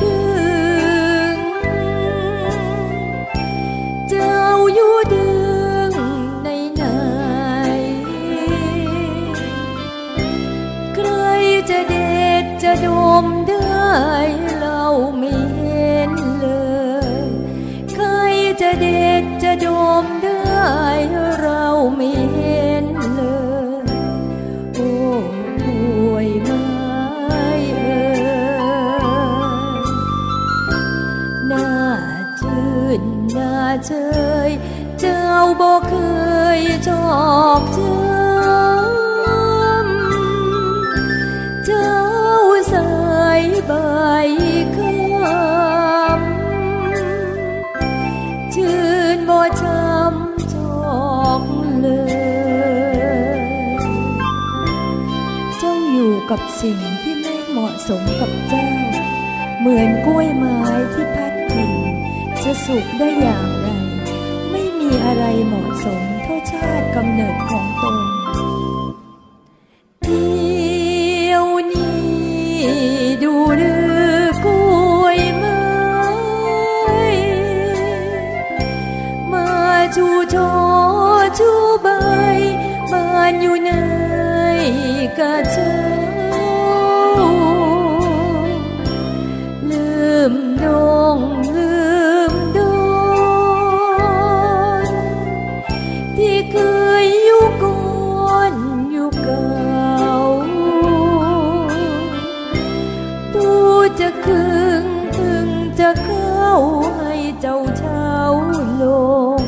พึ่ง เจ้าอยู่ดึงในไหน ใครจะเด็ดจะดมได้เรา เชยเจ้าบอกเคยชอกช้ำเจ้าสายใบคำชื่นบ่ช้ำชอกเลยเจ้าอยู่กับสิ่งที่ไม่เหมาะสมกับเจ้า เหมือนกล้วยไม้ที่พัดถิ่นจะสุกได้อย่าง มีอะไรเหมาะสมเท่าชาติกำเนิดของตนเที่ยวนี้ดูหรือกล้วยไม้มาชูช่อชูใบบ้านอยู่ในกระเช้า จะคึงพึงจะเข้าให้เจ้าเช้าลง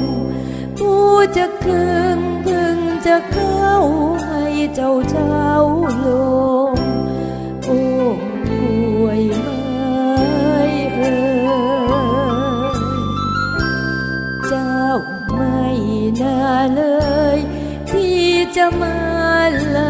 ปูจะคึงพึงจะเข้าให้เจ้าเช้าลง โอ้ป่วยไม้เอ่ยเจ้าไม่น่าเลย ที่จะมาลา